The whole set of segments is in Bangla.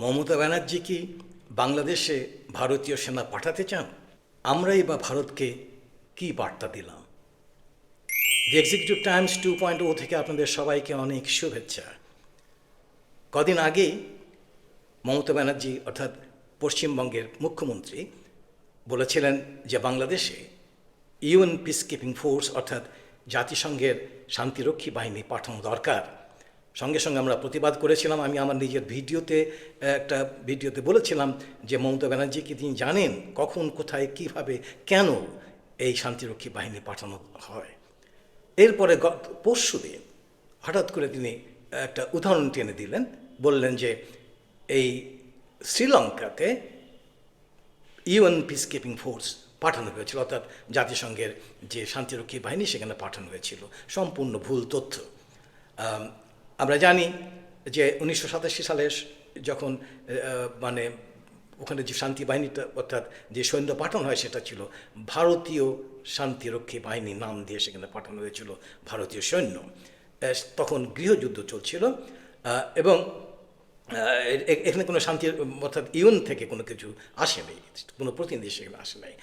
মমতা ব্যানার্জি কি বাংলাদেশে ভারতীয় সেনা পাঠাতে চান? আমরাই বা ভারতকে কি বার্তা দিলাম? The executive times two point O থেকে আপনাদের সবাইকে অনেক শুভেচ্ছা। কদিন আগেই মমতা ব্যানার্জি, অর্থাৎ পশ্চিমবঙ্গের মুখ্যমন্ত্রী, বলেছিলেন যে বাংলাদেশে ইউএন পিস কিপিং ফোর্স, অর্থাৎ জাতিসংঘের শান্তিরক্ষী বাহিনী পাঠানো দরকার। সঙ্গে সঙ্গে আমরা প্রতিবাদ করেছিলাম। আমি আমার নিজের ভিডিওতে, একটা ভিডিওতে বলেছিলাম যে, মমতা ব্যানার্জি কি তিনি জানেন কখন, কোথায়, কীভাবে, কেন এই শান্তিরক্ষী বাহিনী পাঠানো হয়? এরপরে গত পরশু দিন হঠাৎ করে তিনি একটা উদাহরণ টেনে দিলেন। বললেন যে, এই শ্রীলঙ্কাতে ইউএন পিস কিপিং ফোর্স পাঠানো হয়েছিল, অর্থাৎ জাতিসংঘের যে শান্তিরক্ষী বাহিনী সেখানে পাঠানো হয়েছিল। সম্পূর্ণ ভুল তথ্য। আমরা জানি যে উনিশশো সাতাশি সালে যখন মানে ওখানে যে শান্তি বাহিনীটা অর্থাৎ যে সৈন্য পাঠানো হয় সেটা ছিল ভারতীয় শান্তিরক্ষী বাহিনী নাম দিয়ে সেখানে পাঠানো হয়েছিল ভারতীয় সৈন্য। তখন গৃহযুদ্ধ চলছিল এবং এখানে কোনো শান্তির, অর্থাৎ ইউন থেকে কোনো কিছু আসেনি কোনো প্রতিনিধি সেখানে আসে নাই।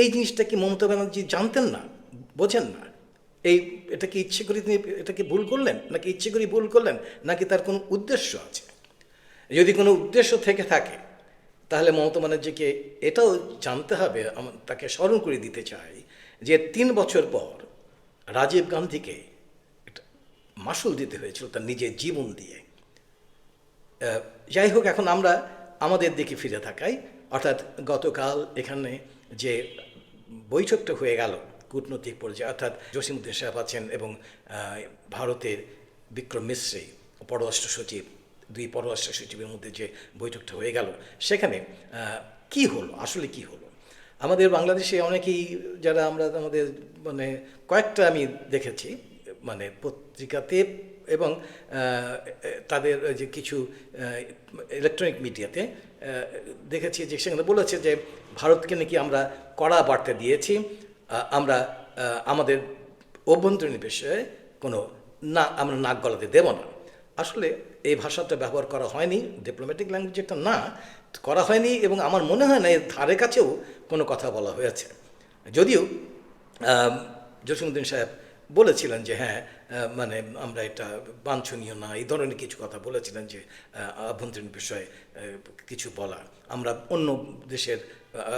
এই জিনিসটা কি মমতা ব্যানার্জি জানতেন না? বোঝেন না? এই, এটা কি ইচ্ছে করে তিনি, এটা কি ভুল করলেন? নাকি ইচ্ছে করে ভুল করলেন? নাকি তার কোনো উদ্দেশ্য আছে? যদি কোনো উদ্দেশ্য থেকে থাকে, তাহলে মমতা ব্যানার্জিকে এটাও জানতে হবে তাকে স্মরণ করে দিতে চাই যে তিন বছর পর রাজীব গান্ধীকে মাসুল দিতে হয়েছিল তার নিজের জীবন দিয়ে। যাই হোক, এখন আমরা আমাদের দিকে ফিরে থাকাই অর্থাৎ গতকাল এখানে যে বৈঠকটা হয়ে গেল কূটনৈতিক পর্যায়ে, অর্থাৎ জসিমুদ্দিন সাহেব আছেন এবং ভারতের বিক্রম মিশ্রী, পররাষ্ট্র সচিব, দুই পররাষ্ট্র সচিবের মধ্যে যে বৈঠকটা হয়ে গেল, সেখানে কি হলো? আসলে কি হলো? আমাদের বাংলাদেশে অনেকেই যারা আমরা আমাদের মানে কয়েকটা আমি দেখেছি মানে পত্রিকাতে এবং তাদের যে কিছু ইলেকট্রনিক মিডিয়াতে দেখেছি যে সেখানে বলেছে যে ভারতকে নাকি আমরা কড়া বার্তা দিয়েছি আমরা আমাদের অভ্যন্তরীণ বিষয়ে কোনো না, আমরা নাক গলাতে দেব না। আসলে এই ভাষাটা ব্যবহার করা হয়নি ডিপ্লোম্যাটিক ল্যাঙ্গুয়েজ এটা না, করা হয়নি এবং আমার মনে হয় না এর ধারে কাছেও কোনো কথা বলা হয়েছে। যদিও জসিমুদ্দিন সাহেব বলেছিলেন যে হ্যাঁ মানে আমরা এটা বাঞ্ছনীয় না। এই ধরনের কিছু কথা বলেছিলেন যে আভ্যন্তরীণ বিষয়ে কিছু বলা আমরা অন্য দেশের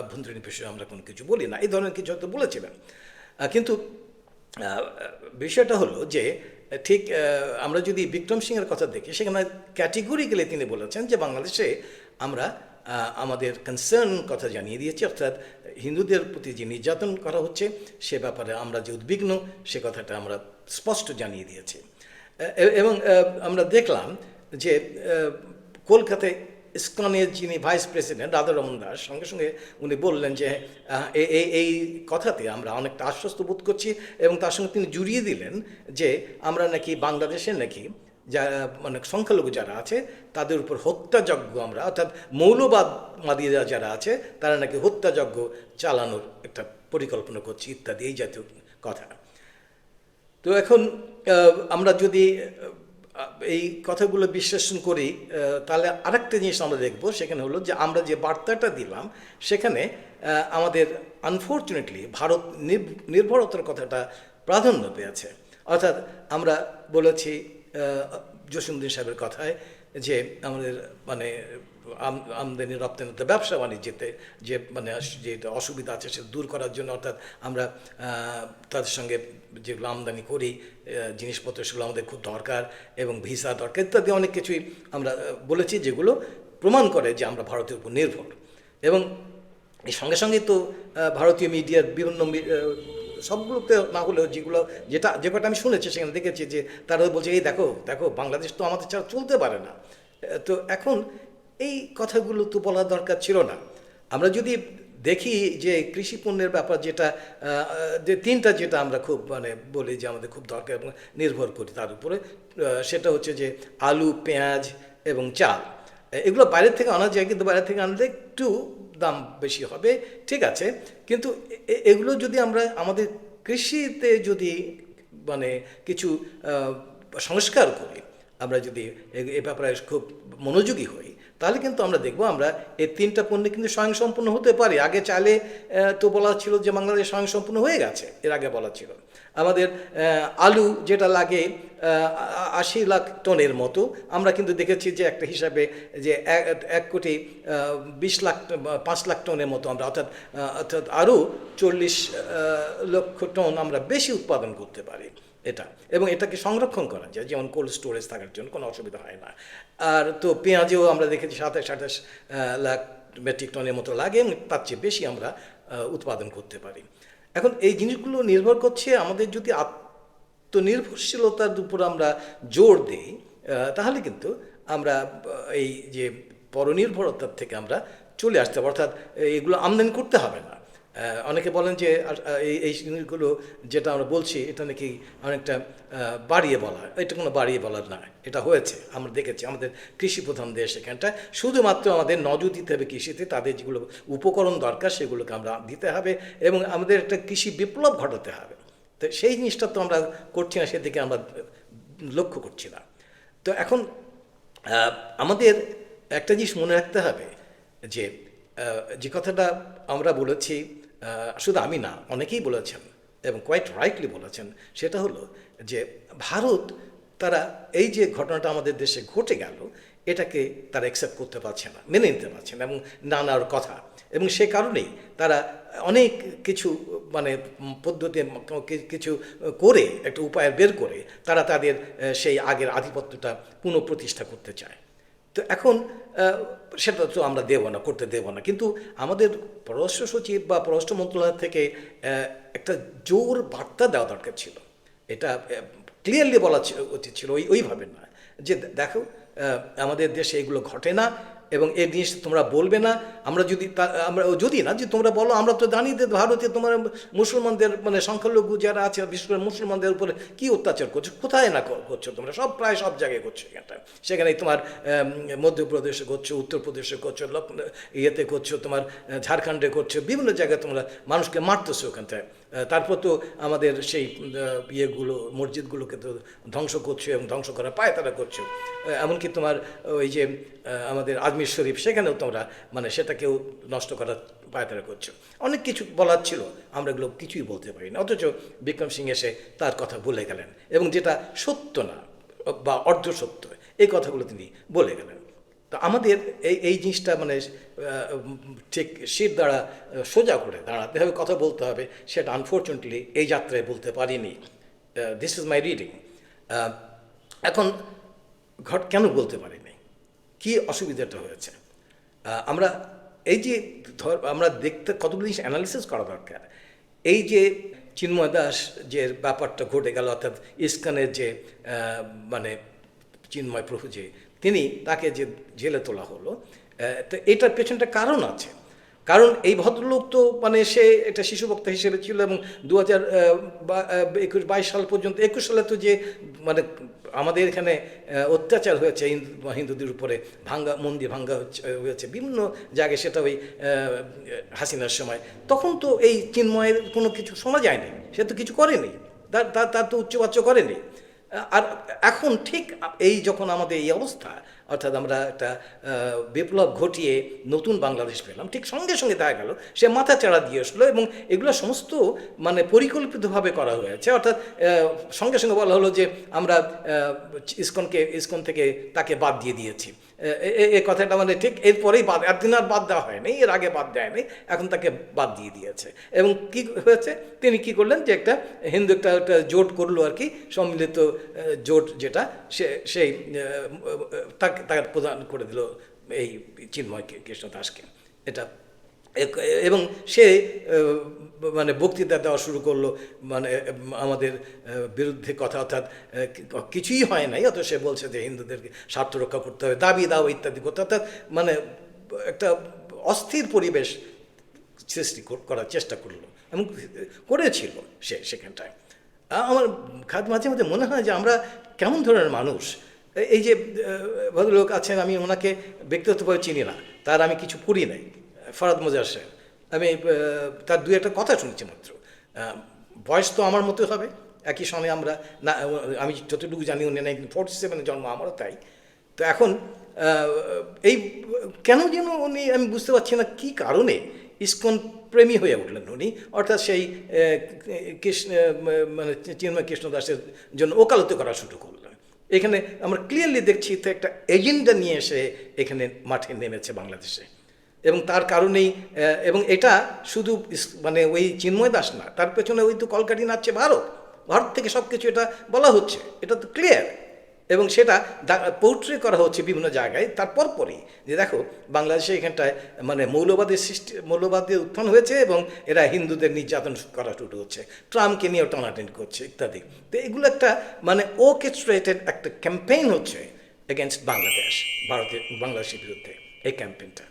আভ্যন্তরীণ বিষয়ে আমরা কোনো কিছু বলি না। এই ধরনের কিছু হয়তো বলেছিলেন। কিন্তু বিষয়টা হলো যে, ঠিক আমরা যদি বিক্রম সিংয়ের কথা দেখি, সেখানে ক্যাটেগরিক্যালি তিনি বলেছেন যে, বাংলাদেশে আমরা আমাদের কনসার্ন কথা জানিয়ে দিয়েছি, অর্থাৎ হিন্দুদের প্রতি যে নির্যাতন করা হচ্ছে, সে ব্যাপারে আমরা যে উদ্বিগ্ন, সে কথাটা আমরা স্পষ্ট জানিয়ে দিয়েছি। এবং আমরা দেখলাম যে কলকাতায় ইসকনের যিনি ভাইস প্রেসিডেন্ট রাধারমন দাস, সঙ্গে সঙ্গে উনি বললেন যে এই এই কথাতে আমরা অনেকটা আশ্বস্ত বোধ করছি এবং তার সঙ্গে তিনি জুড়িয়ে দিলেন যে, আমরা নাকি বাংলাদেশে নাকি যারা মানে সংখ্যালঘু যারা আছে, তাদের উপর হত্যাযজ্ঞ আমরা, অর্থাৎ মৌলবাদ মাদিরা যারা আছে, তারা নাকি হত্যাযজ্ঞ চালানোর একটা পরিকল্পনা করছি, ইত্যাদি, এই জাতীয় কথা। তো এখন আমরা যদি এই কথাগুলো বিশ্লেষণ করি তাহলে আরেকটা জিনিস আমরা দেখব, সেখানে হলো যে আমরা যে বার্তাটা দিলাম, সেখানে আমাদের আনফর্চুনেটলি ভারত নির- নির্ভরতার কথাটা প্রাধান্য পেয়েছে। অর্থাৎ আমরা বলেছি জসীমুদ্দিন সাহেবের কথায় যে আমাদের মানে আম- আমদানি রপ্তানিতে ব্যবসা বাণিজ্যতে, যে মানে যে অসুবিধা আছে সেটা দূর করার জন্য অর্থাৎ আমরা তাদের সঙ্গে যেগুলো আমদানি করি জিনিসপত্র সেগুলো আমাদের খুব দরকার এবং ভিসা দরকার ইত্যাদি অনেক কিছুই আমরা বলেছি যেগুলো প্রমাণ করে যে আমরা ভারতের উপর নির্ভর। এবং এর সঙ্গে সঙ্গে তো ভারতীয় মিডিয়ার বিভিন্ন সবগুলোতে না হলেও যেগুলো, যেটা, যে কটা আমি শুনেছি, সেখানে দেখেছি যে তারা বলছে, এই দেখো দেখো, বাংলাদেশ তো আমাদের ছাড়া চলতে পারে না। তো এখন এই কথাগুলো তো বলার দরকার ছিল না। আমরা যদি দেখি যে কৃষি পণ্যের ব্যাপার যেটা যে তিনটা যেটা আমরা খুব মানে বলি যে আমাদের খুব দরকার এবং নির্ভর করি তার উপরে সেটা হচ্ছে যে আলু, পেঁয়াজ এবং চাল। এগুলো বাইরের থেকে আনা যায়, কিন্তু বাইরে থেকে আনলে একটু দাম বেশি হবে, ঠিক আছে। কিন্তু এগুলো যদি আমরা আমাদের কৃষিতে যদি মানে কিছু সংস্কার করি, আমরা যদি এ ব্যাপারে খুব মনোযোগী হই তাহলে কিন্তু আমরা দেখব, আমরা এই তিনটা পণ্য কিন্তু স্বয়ংসম্পূর্ণ হতে পারি। আগে চালে তো বলা ছিল যে বাংলাদেশ স্বয়ংসম্পূর্ণ হয়ে গেছে, এর আগে বলা ছিল। আমাদের আলু যেটা লাগে আশি লাখ টনের মতো, আমরা কিন্তু দেখেছি যে একটা হিসাবে যে এক কোটি বিশ লাখ, পাঁচ লাখ টনের মতো আমরা, অর্থাৎ অর্থাৎ আরও চল্লিশ লক্ষ টন আমরা বেশি উৎপাদন করতে পারি। এটা। এবং এটাকে সংরক্ষণ করা যায় যেমন কোল্ড স্টোরেজ থাকার জন্য কোনো অসুবিধা হয় না। আর তো পেঁয়াজেও আমরা দেখেছি সাতাশ, আঠাশ লাখ মেট্রিক টনের মতো লাগে এবং তার চেয়ে বেশি আমরা উৎপাদন করতে পারি। এখন এই জিনিসগুলো নির্ভর করছে আমাদের যদি আত্মনির্ভরশীলতার উপর আমরা জোর দিই তাহলে কিন্তু আমরা এই যে পরনির্ভরতার থেকে আমরা চলে আসতে পারব। অর্থাৎ এগুলো আমদানি করতে হবে না। অনেকে বলেন যে এই এই জিনিসগুলো যেটা আমরা বলছি, এটা নাকি অনেকটা বাড়িয়ে বলা এটা কোনো বাড়িয়ে বলার না, এটা হয়েছে, আমরা দেখেছি, আমাদের কৃষি প্রধান দেশ এখানটা, শুধুমাত্র আমাদের নজর দিতে হবে কৃষিতে, তাদের যেগুলো উপকরণ দরকার, সেগুলোকে আমরা দিতে হবে, এবং আমাদের একটা কৃষি বিপ্লব ঘটাতে হবে। তো সেই জিনিসটা তো আমরা করছি না, সেদিকে আমরা লক্ষ্য করছি না। তো এখন আমাদের একটা জিনিস মনে রাখতে হবে যে যে কথাটা আমরা বলেছি শুধু আমি না, অনেকেই বলেছেন এবং কোয়াইট রাইটলি বলেছেন, সেটা হলো যে ভারত তারা এই যে ঘটনাটা আমাদের দেশে ঘটে গেল, এটাকে তারা অ্যাকসেপ্ট করতে পারছে না, মেনে নিতে পারছে না এবং নানার কথা। এবং সে কারণেই তারা অনেক কিছু মানে পদ্ধতি কিছু করে, একটা উপায় বের করে, তারা তাদের সেই আগের আধিপত্যটা পুনঃপ্রতিষ্ঠা করতে চায়। তো এখন সেটা তো আমরা দেব না, করতে দেব না। কিন্তু আমাদের পররাষ্ট্র সচিব বা পররাষ্ট্র মন্ত্রণালয় থেকে একটা জোর বার্তা দেওয়া দরকার ছিল। এটা ক্লিয়ারলি বলা উচিত ছিল। ওই, ওইভাবে না যে দেখো আমাদের দেশে এগুলো ঘটে না। এবং এই জিনিস তোমরা বলবে না, আমরা যদি আমরা যদি না, যে তোমরা বলো, আমরা তো জানি যে ভারতে তোমার মুসলমানদের মানে সংখ্যালঘু যারা আছে, বিশেষ করে মুসলমানদের উপরে কি অত্যাচার করছ, কোথায় না কর- করছ তোমরা? সব প্রায় সব জায়গায় করছ এখানটা। সেখানে তোমার মধ্যপ্রদেশে করছ, উত্তরপ্রদেশে করছ ইয়েতে করছ, তোমার, ঝাড়খণ্ডে করছ, বিভিন্ন জায়গায় তোমরা মানুষকে মারতেছো ওখানটায়। তারপর তো আমাদের সেই ইয়েগুলো, মসজিদগুলোকে তো ধ্বংস করছ এবং ধ্বংস করার পায় তারা করছ। এমনকি তোমার ওই যে আমাদের আজমির শরীফ, সেখানেও তোমরা মানে সেটাকেও নষ্ট করার পায়তারা করছ। অনেক কিছু বলার ছিল, আমরা এগুলো কিছুই বলতে পারি না অথচ বিক্রম সিং এসে তার কথা বলে গেলেন এবং যেটা সত্য না, বা অর্ধ সত্য, এই কথাগুলো তিনি বলে গেলেন। তো আমাদের এই এই জিনিসটা মানে ঠিক শির দ্বারা সোজা করে দাঁড়াতে হবে, কথা বলতে হবে। সেটা আনফর্চুনেটলি এই যাত্রায় বলতে পারিনি। দিস ইজ মাই রিডিং এখন ঘট, কেন বলতে পারিনি? কি অসুবিধাটা হয়েছে? আমরা এই যে ধর, আমরা দেখতে কতগুলো জিনিস অ্যানালিসিস করা দরকার। এই যে চিন্ময় দাস যে ব্যাপারটা ঘটে গেল, অর্থাৎ ইস্কানের যে মানে চিন্ময় প্রভু যে তিনি তাকে যে জেলে তোলা হলো তো এটার পেছনটা কারণ আছে। কারণ এই ভদ্রলোক তো মানে সে একটা শিশু বক্তা হিসেবে ছিল এবং দু হাজার একুশ, বাইশ সাল পর্যন্ত, একুশ সালে তো যে মানে আমাদের এখানে অত্যাচার হয়েছে হিন্দু হিন্দুদের উপরে, ভাঙ্গা মন্দির ভাঙ্গা হয়েছে বিভিন্ন জায়গায় সেটা ওই হাসিনার সময়। তখন তো এই চিন্ময়ের কোনো কিছু শোনা যায়নি, সে তো কিছু করেনি তার তার তো উচ্চবাচ্য করেনি। আর এখন ঠিক এই যখন আমাদের এই অবস্থা অর্থাৎ আমরা একটা বিপ্লব ঘটিয়ে নতুন বাংলাদেশ পেলাম। ঠিক সঙ্গে সঙ্গে দেখা গেল সে মাথা চাড়া দিয়ে আসলো এবং এগুলো সমস্ত মানে পরিকল্পিতভাবে করা হয়েছে। অর্থাৎ সঙ্গে সঙ্গে বলা হলো যে আমরা ইসকনকে ইসকন থেকে তাকে বাদ দিয়ে দিয়েছি। এ- কথাটা মানে ঠিক এরপরেই বাদ একদিন আর বাদ দেওয়া হয়নি এর আগে বাদ দেয়নি এখন তাকে বাদ দিয়ে দিয়েছে। এবং কি হয়েছে? তিনি কি করলেন যে একটা হিন্দু একটা একটা জোট করল আর কি সম্মিলিত জোট যেটা সে সেই আহ, তাকে তাকে প্রদান করে দিল এই চিন্ময় কৃষ্ণ দাসকে। এটা এবং সে মানে বক্তৃতা দেওয়া শুরু করল মানে আমাদের বিরুদ্ধে কথা অর্থাৎ কিছুই হয় নাই অত সে বলছে যে হিন্দুদেরকে স্বার্থ রক্ষা করতে হবে, দাবি দাও ইত্যাদি করতে অর্থাৎ মানে একটা অস্থির পরিবেশ সৃষ্টি করার চেষ্টা করল এবং করেছিল সে সেখানটায়। আমার খাদ মাঝে মাঝে মনে হয় যে আমরা কেমন ধরনের মানুষ এই যে ভদ্রলোক আছেন, আমি ওনাকে ব্যক্তিগতভাবে চিনি না। তার আমি কিছু করি নাই। ফরাদ মোজার সাহেব। আমি তার দু একটা কথা শুনেছি মাত্র। বয়স তো আমার মতো হবে। একই সময় আমরা না আমি যতটুকু জানি, উনি নাইনটিন ফোর্টি সেভেনে জন্ম, আমারও তাই। তো এখন এই, কেন যেন উনি, আমি বুঝতে পারছি না কী কারণে ইস্কন প্রেমী হয়ে উঠলেন উনি। অর্থাৎ সেই কৃষ্ণ মানে চিন্ময় কৃষ্ণদাসের জন্য ওকালতি করা শুরু করলেন। এখানে আমরা ক্লিয়ারলি দেখছি তো একটা এজেন্ডা নিয়ে এসে এখানে মাঠে নেমেছে বাংলাদেশে। এবং তার কারণেই এবং এটা শুধু মানে ওই চিন্ময় দাস না, তার পেছনে ওই তো কলকাঠি নাচছে ভারত। ভারত থেকে সব কিছু এটা বলা হচ্ছে। এটা তো ক্লিয়ার এবং সেটা পোর্ট্রে করা হচ্ছে বিভিন্ন জায়গায়, তারপর পরই। যে দেখো, বাংলাদেশে এখানটায় মানে মৌলবাদের সৃষ্টি মৌলবাদের উত্থান হয়েছে এবং এরা হিন্দুদের নির্যাতন করা শুরু হচ্ছে। ট্রাম্পকে নিয়েও টানাটানি করছে, ইত্যাদি। তো এগুলো একটা মানে ওকেস্ট্রেটেড একটা ক্যাম্পেইন হচ্ছে এগেনস্ট বাংলাদেশ ভারতের বাংলাদেশের বিরুদ্ধে এই ক্যাম্পেইনটা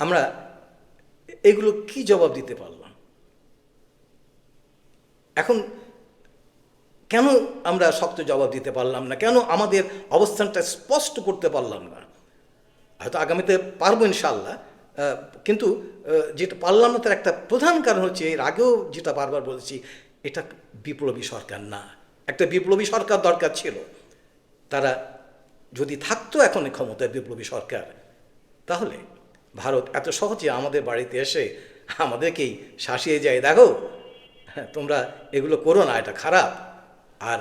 আমরা এগুলো কি জবাব দিতে পারলাম? এখন কেন আমরা শক্ত জবাব দিতে পারলাম না? কেন আমাদের অবস্থানটা স্পষ্ট করতে পারলাম না? হয়তো আগামীতে পারব ইনশাল্লাহ কিন্তু যেটা পারলাম না তার একটা প্রধান কারণ হচ্ছে এর আগেও যেটা বারবার বলেছি এটা বিপ্লবী সরকার না। একটা বিপ্লবী সরকার দরকার ছিল। তারা যদি থাকতো এখন ক্ষমতায় বিপ্লবী সরকার তাহলে ভারত এত সহজে আমাদের বাড়িতে এসে আমাদেরকেই শাসিয়ে যায়। দেখো হ্যাঁ, তোমরা এগুলো করো না এটা খারাপ। আর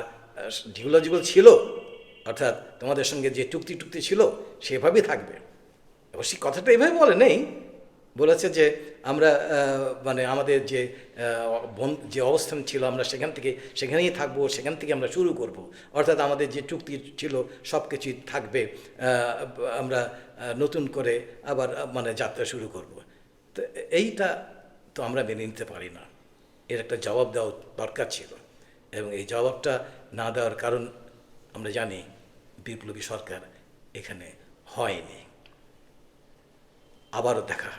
যেগুলো ছিল, অর্থাৎ তোমাদের সঙ্গে যে চুক্তি টুক্তি ছিল, সেভাবেই থাকবে। অবশ্যই কথাটা এভাবে বলে নেই। বলেছে যে আমরা মানে আমাদের যে যে অবস্থান ছিল, আমরা সেখান থেকে, সেখানেই থাকব, সেখান থেকে আমরা শুরু করব। অর্থাৎ আমাদের যে চুক্তি ছিল সব কিছুই থাকবে আমরা নতুন করে আবার মানে যাত্রা শুরু করব। তো এইটা তো আমরা মেনে নিতে পারি না। এর একটা জবাব দেওয়া দরকার ছিল। এবং এই জবাবটা না দেওয়ার কারণ আমরা জানি বিপ্লবী সরকার এখানে হয়নি। আবারও দেখা